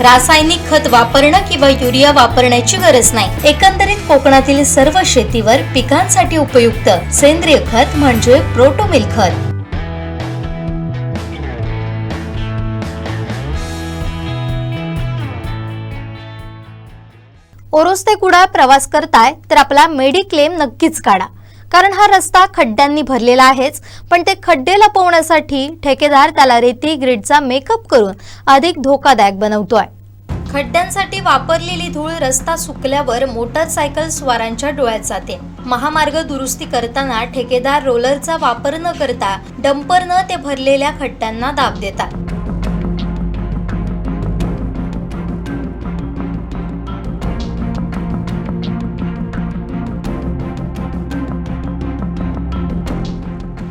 रासायनिक खत वापरणं किंवा युरिया वापरण्याची गरज नाही. एकंदरीत कोकणातील सर्व शेतीवर पिकांसाठी उपयुक्त सेंद्रिय खत म्हणजे प्रोटोमिल खत. ओरोस ते कुडाळ प्रवास करताय तर आपला मेडिक्लेम नक्कीच काढा. कारण हा रस्ता खड्ड्यांनी भरलेला आहेच पण ते खड्डे लपवण्यासाठी ठेकेदार त्याला रेती ग्रीडचा मेकअप करून अधिक धोकादायक बनवतोय. खड्ड्यांसाठी वापरलेली धूळ रस्ता सुकल्यावर मोटरसायकल स्वारांच्या डोळ्यात जाते. महामार्ग दुरुस्ती करताना ठेकेदार रोलरचा वापर न करता डंपरनं ते भरलेल्या खड्ड्यांना दाब देतात.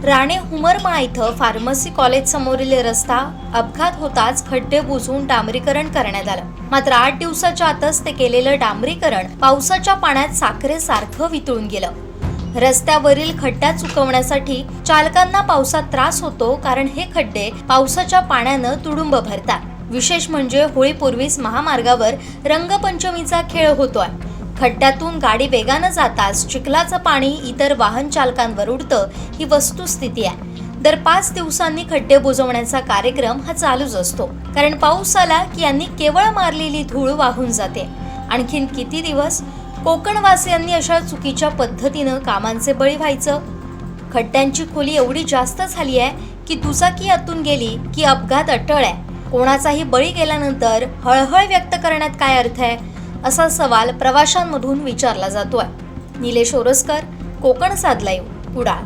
राणे हुमरमा इथं फार्मसी कॉलेज समोरील रस्ता अपघात होताच खड्डे बुजवून डांबरीकरण करण्यात आलं. मात्र आठ दिवसाच्या आतच ते केलेलं डांबरीकरण पावसाच्या पाण्यात साखरेसारखं वितळून गेलं. रस्त्यावरील खड्ड्या चुकवण्यासाठी चालकांना पावसात त्रास होतो कारण हे खड्डे पावसाच्या पाण्यानं तुडुंब भरतात. विशेष म्हणजे होळीपूर्वीच महामार्गावर रंगपंचमीचा खेळ होतोय. खड्ड्यातून गाडी वेगानं जाताच चिखलाचं पाणी इतर वाहन चालकांवर उडतं ही वस्तुस्थिती आहे. दर पाच दिवसांनी खड्डे बुजवण्याचा कार्यक्रम हा चालूच असतो. कारण पाऊस आला की यांनी केवळ मारलेली धूळ वाहून जाते. आणखीन किती दिवस? कोकणवासियांनी अशा चुकीच्या पद्धतीनं कामांचे बळी व्हायचं? खड्ड्यांची खोली एवढी जास्त झाली आहे की दुचाकी आतून गेली की अपघात अटळ आहे. कोणाचाही बळी गेल्यानंतर हळहळ व्यक्त करण्यात काय अर्थ आहे? असा सवाल प्रवाशांमधून विचारला जातोय. निलेश ओरसकर कोकण साध लाईव्ह कुडाळ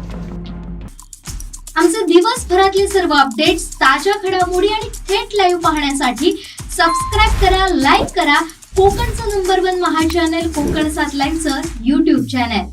आमचे दिवसभरातले सर्व अपडेट्स ताज्या घडामोडी आणि थेट लाईव्ह पाहण्यासाठी सबस्क्राईब करा लाईक करा. कोकणचं number one Maha channel Kokan सात लाईव्हचं युट्यूब चॅनल